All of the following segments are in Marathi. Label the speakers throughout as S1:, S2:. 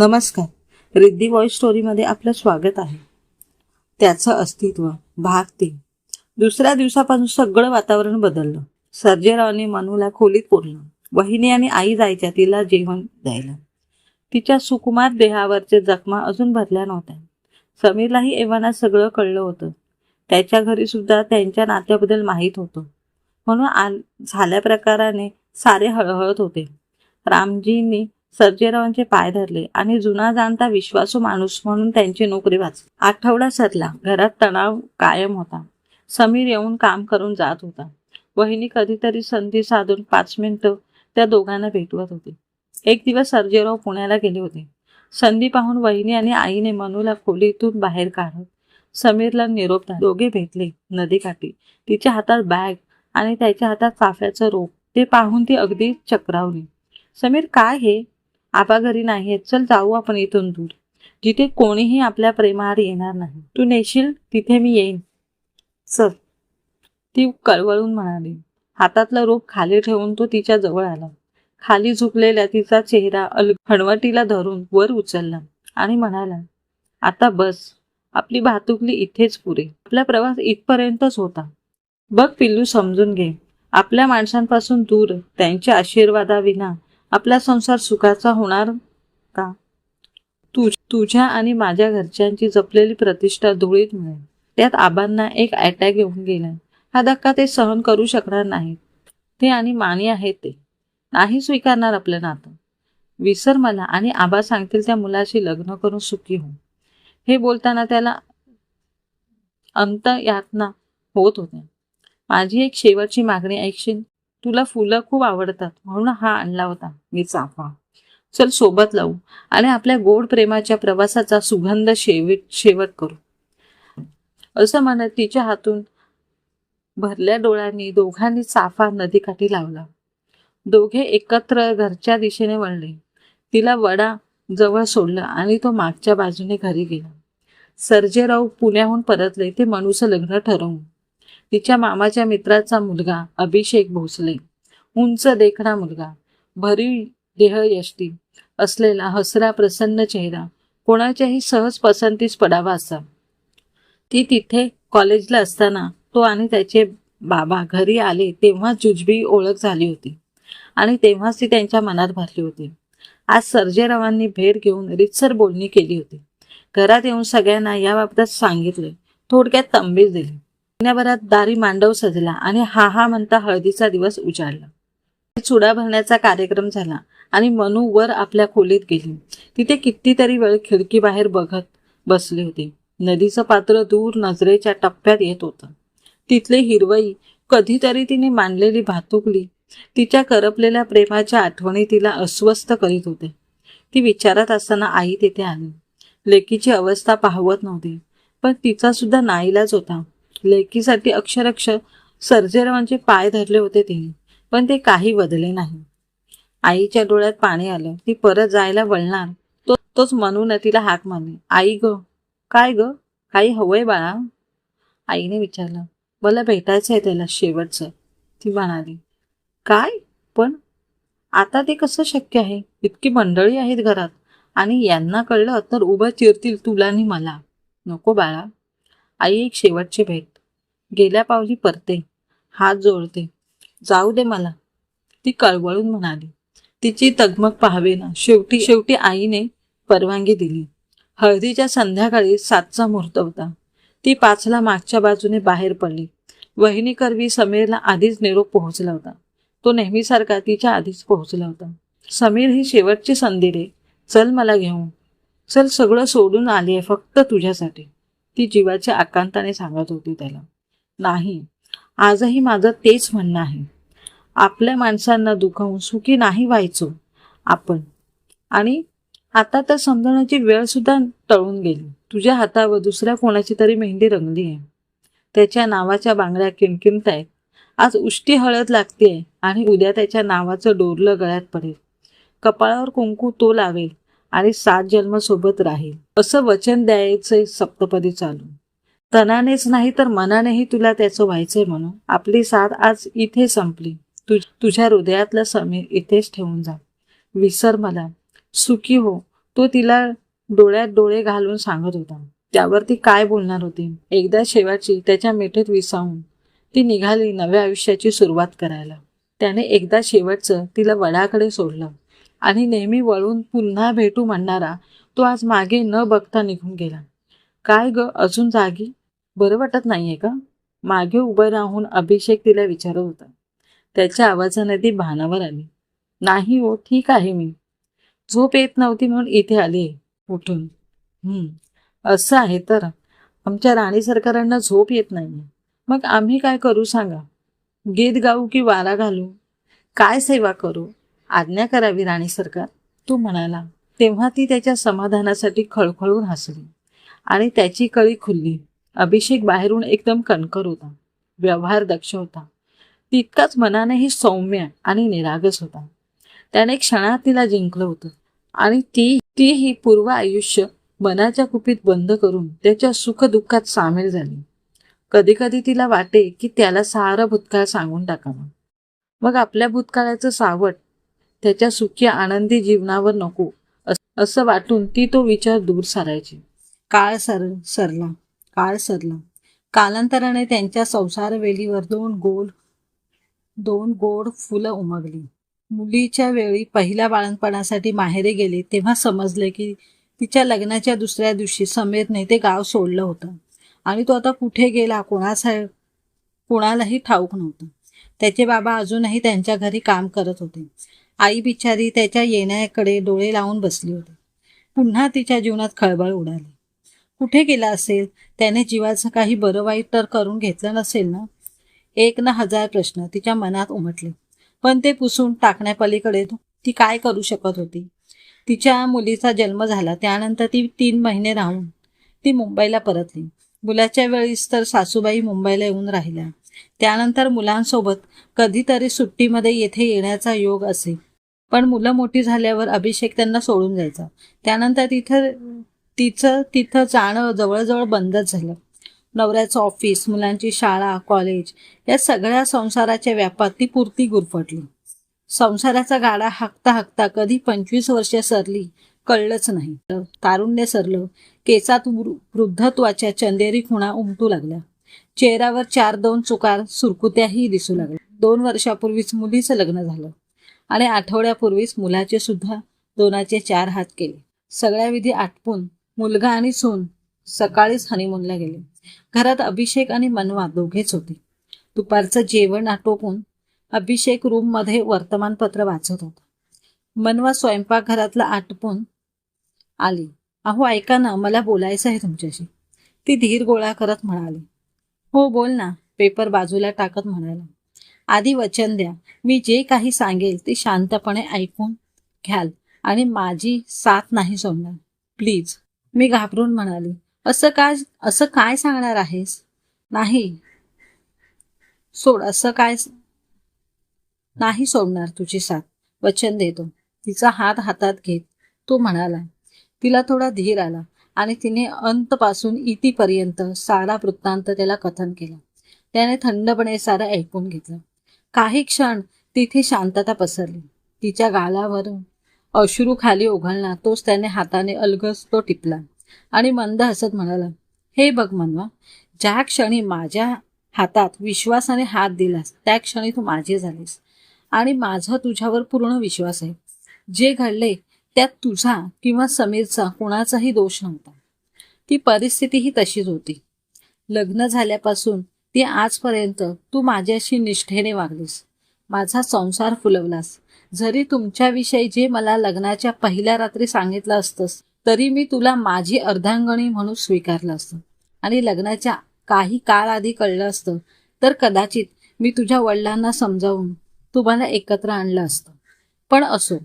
S1: नमस्कार. रिद्धी वॉइस स्टोरीमध्ये आपलं स्वागत आहे. त्याचं अस्तित्व भाग तीन. दुसऱ्या दिवसापासून सगळं वातावरण बदललं. सर्जेरावने मनूला खोलीत पुरलं. वहिनी आणि आई जायच्या तिला जेवण द्यायला. तिच्या सुकुमार देहावरचे जखमा अजून भरल्या नव्हत्या. समीरलाही एव्हाना सगळं कळलं होतं. त्याच्या घरी सुद्धा त्यांच्या नात्याबद्दल माहीत होतं. म्हणून आ झाल्या प्रकाराने सारे हळहळत होते. रामजींनी सर्जेरावांचे पाय धरले आणि जुना जाणता विश्वासू माणूस म्हणून त्यांची नोकरी वाचली. आठवडा सरला. घरात तणाव कायम होता. समीर येऊन काम करून जात होता. वहिनी कधीतरी संधी साधून पाच मिनिटं त्या दोघांना भेटवत होती. एक दिवस सर्जेराव पुण्याला गेले होते. संधी पाहून वहिनी आणि आईने मनूला खोलीतून बाहेर काढत समीरला निरोप दोघे भेटले. नदीकाठी तिच्या हातात बॅग आणि त्याच्या हातात चाफ्याचं रोप. ते पाहून ती अगदी चक्रावली. समीर काय हे? आबा घरी नाही चल जाऊ आपण इथून दूर. जिथे कोणीही आपल्या प्रेमाआड येणार नाही. तू नेशील तिथे मी येईन. चल. ती कळवळून म्हणाली. हातातला रोप खाली ठेवून तो तिच्या जवळ आला. खाली झुकलेल्या तिचा चेहरा अल हणवटीला धरून वर उचलला आणि म्हणाला आता बस. आपली भातुकली इथेच पुरे. आपला प्रवास इथपर्यंतच होता. बघ पिल्लू समजून घे. आपल्या माणसांपासून दूर. त्यांच्या आशीर्वादाविना आपला संसार सुखाचा होणार का? तु तुझ्या आणि माझ्या घरच्यांची जपलेली प्रतिष्ठा धुळीत मिळेल. त्यात आबांना एक अटॅक येऊन गेला हा धक्का ते सहन करू शकणार नाहीत. ते आणि मानी आहेत ते. नाही स्वीकारणार आपलं नातं. विसर मला आणि आबा सांगतील त्या मुलाशी लग्न करून सुखी हो. हे बोलताना त्याला अंत यातना होत होत्या. माझी एक शेवटची मागणी ऐकशील? तुला फुलं खूप आवडतात म्हणून हा आणला होता मी चाफा. चल सोबत लावू. आणि आपल्या गोड प्रेमाच्या प्रवासाचा सुगंध शेवट शेवट करू. असं म्हणत तिच्या हातून भरल्या डोळ्यांनी दोघांनी चाफा नदीकाठी लावला. दोघे एकत्र घरच्या दिशेने वळले. तिला वडा जवळ सोडलं आणि तो मागच्या बाजूने घरी गेला. सर्जेराव पुण्याहून परतले ते मनूचं लग्न ठरवून. तिच्या मामाच्या मित्राचा मुलगा अभिषेक भोसले उंच देखणा मुलगा भरीव देहयष्टी असलेला हसरा प्रसन्न चेहरा कोणाच्याही सहज पसंतीस पडावा असा. ती तिथे कॉलेजला असताना तो आणि त्याचे बाबा घरी आले तेव्हा जुजबी ओळख झाली होती आणि तेव्हाच ती त्यांच्या मनात भरली होती. आज सर्जेरावांनी भेट घेऊन रितसर बोलणी केली होती. घरात येऊन सगळ्यांना याबाबत सांगितले. थोडक्यात तंबीर दिली. महिन्याभरात दारी मांडव सजला आणि हा हा म्हणता हळदीचा दिवस उजाडला. चुडा भरण्याचा कार्यक्रम झाला आणि मनू वर आपल्या खोलीत गेली. तिथे कितीतरी वेळ खिडकी बाहेर बघत बसली होती. नदीचं पात्र दूर नजरेच्या टप्प्यात येत होतं. तिथले हिरवई कधीतरी तिने मांडलेली भातुकली तिच्या करपलेल्या प्रेमाच्या आठवणी तिला अस्वस्थ करीत होते. ती विचारत असताना आई तिथे आली. लेकीची अवस्था पाहवत नव्हती पण तिचा सुद्धा नाईलाज होता. लेकीसाठी अक्षरक्ष सर्जेरावांचे पाय धरले होते तिने पण ते काही बदले नाही. आईच्या डोळ्यात पाणी आलं. ती परत जायला वळणार. तो तोच म्हणून तिला हाक मारली. आई ग काय ग? काही हवंय बाळा? आईने विचारलं. मला भेटायचं आहे त्याला शेवटचं. ती म्हणाली. काय? पण आता ते कसं शक्य आहे? इतकी मंडळी आहेत घरात आणि यांना कळलं तर उभं चिरतील तुला आणि मला. नको बाळा. आई एक शेवटची भेट. गेल्या पावली परते. हात जोडते. जाऊ दे मला. ती कळवळून म्हणाली. तिची तगमग पाहावे ना शेवटी शेवटी आईने परवानगी दिली. हळदीच्या संध्याकाळी सातचा मुहूर्त होता. ती पाचला मागच्या बाजूने बाहेर पडली. वहिनी करवी समीरला आधीच निरोप पोहोचला होता. तो नेहमीसारखा तिच्या आधीच पोहोचला होता. समीर ही शेवटची संधी रे चल मला घेऊन. चल सगळं सोडून आली आहे फक्त तुझ्यासाठी. ती जीवाच्या आकांताने सांगत होती त्याला. नाही आजही माझं तेच म्हणणं आहे. आपल्या माणसांना दुखावून सुखी नाही व्हायचो आपण. आणि आता तर समजण्याची वेळ सुद्धा टळून गेली. तुझ्या हातावर दुसऱ्या कोणाची तरी मेहंदी रंगली आहे. त्याच्या नावाच्या बांगड्या किणकिणत आहेत आज उष्टी हळद लागते आणि उद्या त्याच्या नावाचं डोरलं गळ्यात पडेल. कपाळावर कुंकू तो लावेल. आणि सात जन्म सोबत राहील. असं वचन द्यायचंय सप्तपदी चालू तनानेच नाही तर मनानेही तुला त्याचं व्हायचंय म्हणून. आपली साथ आज इथे संपली. तुझ तुझ्या हृदयातलं समीर इथेच ठेवून जा. विसर मला. सुखी हो. तो तिला डोळ्यात डोळे घालून सांगत होता. त्यावर ती काय बोलणार होती? एकदा शेवटची त्याच्या मिठीत विसावून ती निघाली नव्या आयुष्याची सुरुवात करायला. त्याने एकदा शेवटचं तिला वडाकडे सोडलं. आणि नेहमी वळून पुन्हा भेटू म्हणणारा तो आज मागे न बघता निघून गेला. काय ग अजून जागी? बरं वाटत नाहीये का? मागे उभं राहून अभिषेक तिला विचारत होता. त्याच्या आवाजाने ती भानावर आली. नाही हो ठीक आहे मी. झोप येत नव्हती म्हणून इथे आली उठून. हम्म असं आहे तर. आमच्या राणी सरकारांना झोप येत नाही मग आम्ही काय करू सांगा? गीत गाऊ की वारा घालू? काय सेवा करू? आज्ञा करावी राणी सरकार. तो म्हणाला तेव्हा ती त्याच्या समाधानासाठी खळखळून हसली आणि त्याची कळी खुलली. अभिषेक बाहेरून एकदम कणकर होता व्यवहार दक्ष होता. तितकाच मनानेही सौम्य आणि निरागस होता. त्याने क्षणात तिला जिंकलं होतं आणि ती तीही पूर्व आयुष्य मनाच्या कुपीत बंद करून त्याच्या सुखदुःखात सामील झाली. कधी कधी तिला वाटे की त्याला सारं भूतकाळ सांगून टाकावं. मग आपल्या भूतकाळाचं सावट त्याच्या सुखी आनंदी जीवनावर नको. असं वाटून ती तो विचार दूर सारायची. काळ सर सरला. काळ सरला. कालांतराने त्यांच्या संसार वेलीवर दोन गोल दोन गोड फुलं उमगली. मुलीच्या वेळी पहिल्या बाळणपणासाठी माहेरे गेले तेव्हा समजले की तिच्या लग्नाच्या दुसऱ्या दिवशी समीरने ते गाव सोडलं होतं. आणि तो आता कुठे गेला कोणासा कोणालाही ठाऊक नव्हतं. त्याचे बाबा अजूनही त्यांच्या घरी काम करत होते. आई बिचारी त्याच्या येण्याकडे डोळे लावून बसली होती. पुन्हा तिच्या जीवनात खळबळ उडाली. कुठे गेला असेल? त्याने जीवाचं काही बरं वाईट तर करून घेतलं नसेल ना? एक ना हजार प्रश्न तिच्या मनात उमटले. पण ते पुसून टाकण्यापलीकडे ती काय करू शकत होती? तिच्या मुलीचा जन्म झाला त्यानंतर ती तीन महिने राहून ती मुंबईला परतली. मुलाच्या वेळीस तर सासूबाई मुंबईला येऊन राहिल्या. त्यानंतर मुलांसोबत कधीतरी सुट्टीमध्ये येथे येण्याचा योग असे. पण मुलं मोठी झाल्यावर अभिषेक त्यांना सोडून जायचा त्यानंतर तिथं तिचं तिथं जाणं जवळजवळ बंदच झालं. नवऱ्याचं ऑफिस मुलांची शाळा कॉलेज या सगळ्या संसाराच्या व्यापात ती पुरती गुरफटली. संसाराचा गाडा हाकता हाकता कधी पंचवीस वर्ष सरली कळलंच नाही. तारुण्य सरलं केसात वृद्धत्वाच्या चंदेरी खुणा उमटू लागल्या. चेहऱ्यावर चार दोन चुकार सुरकुत्याही दिसू लागल्या. दोन वर्षापूर्वीच मुलीचं लग्न झालं. आणि आठवड्यापूर्वीच मुलाचे सुद्धा दोनाचे चार हात केले. सगळ्या विधी आटपून मुलगा आणि सून सकाळीच हनीमूनला गेले. घरात अभिषेक आणि मनवा दोघेच होते. दुपारचं जेवण आटोपून अभिषेक रूममध्ये वर्तमानपत्र वाचत होता. मनवा स्वयंपाकघरातला आटपून आली. अहो ऐका ना मला बोलायचं आहे तुमच्याशी. ती धीर गोळा करत म्हणाली. हो बोल ना पेपर बाजूला टाकत म्हणाला. आधी वचन द्या. मी जे काही सांगेल ते शांतपणे ऐकून घ्याल आणि माझी साथ नाही सोडणार. प्लीज. मी घाबरून म्हणाली असं काय असं काय सांगणार आहेस? नाही. सोड असं काय नाही सोडणार तुझी साथ. वचन देतो. तिचा हात हातात घेत. तो म्हणाला. तिला थोडा धीर आला आणि तिने अंतपासून इतीपर्यंत सारा वृत्तांत त्याला कथन केला. त्याने थंडपणे सारं ऐकून घेतलं. काही क्षण तिथे शांतता पसरली. तिच्या गालावरून अश्रू खाली ओघळला तोच त्याने हाताने अलगस तो टिपला आणि मंद हसत म्हणाला हे बघ मनवा ज्या क्षणी माझ्या हातात विश्वासाने हात दिलास त्या क्षणी तू माझे झालीस आणि माझा तुझ्यावर पूर्ण विश्वास आहे. जे घडले त्यात तुझा किंवा समीरचा कोणाचाही दोष नव्हता. ती परिस्थितीही तशीच होती. लग्न झाल्यापासून ती आजपर्यंत तू माझ्याशी निष्ठेने वागलीस. माझा संसार फुलवलास. जरी तुमच्याविषयी जे मला लग्नाच्या पहिल्या रात्री सांगितलं असतंस तरी मी तुला माझी अर्धांगणी म्हणून स्वीकारलं असतं. आणि लग्नाच्या काही काळ आधी कळलं असतं तर कदाचित मी तुझ्या वडिलांना समजावून तुम्हाला एकत्र आणलं असतं. पण असो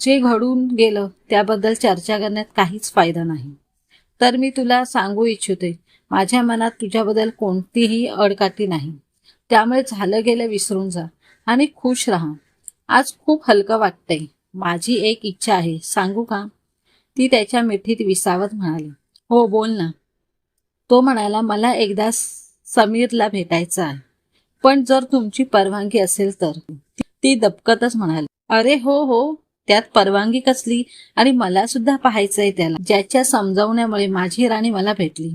S1: जे घडून गेलं त्याबद्दल चर्चा करण्यात काहीच फायदा नाही. तर मी तुला सांगू इच्छिते माझ्या मनात तुझ्याबद्दल कोणतीही अडकाठी नाही. त्यामुळे झालं गेलं विसरून जा आणि खुश राहा. आज खूप हलकं वाटतंय. माझी एक इच्छा आहे. सांगू का? ती त्याच्या मिठीत विसावत म्हणाली. हो बोल ना. तो म्हणाला मला एकदा समीरला भेटायचं आहे. पण जर तुमची परवानगी असेल तर. ती दबकतच म्हणाली. अरे हो हो. त्यात परवानगी कसली? आणि मला सुद्धा पाहायचंय त्याला. ज्याच्या समजावण्यामुळे माझी राणी मला भेटली.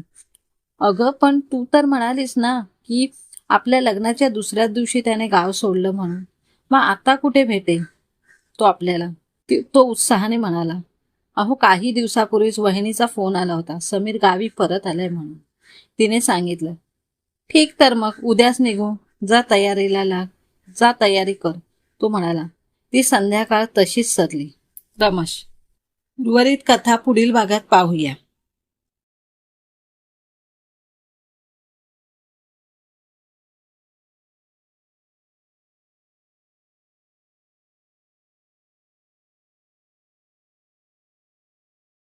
S1: अगं पण तू तर म्हणालीस ना की आपल्या लग्नाच्या दुसऱ्याच दिवशी त्याने गाव सोडलं म्हणून. मग आता कुठे भेटेल तो आपल्याला. तो उत्साहाने म्हणाला अहो काही दिवसापूर्वीच वहिनीचा फोन आला होता. समीर गावी परत आलाय म्हणून. तिने सांगितलं ठीक तर मग उद्याच निघू. जा तयारीला लाग. जा तयारी कर. तो म्हणाला ती संध्याकाळ तशीच सरली रमश उर्वरित कथा पुढील भागात पाहूया.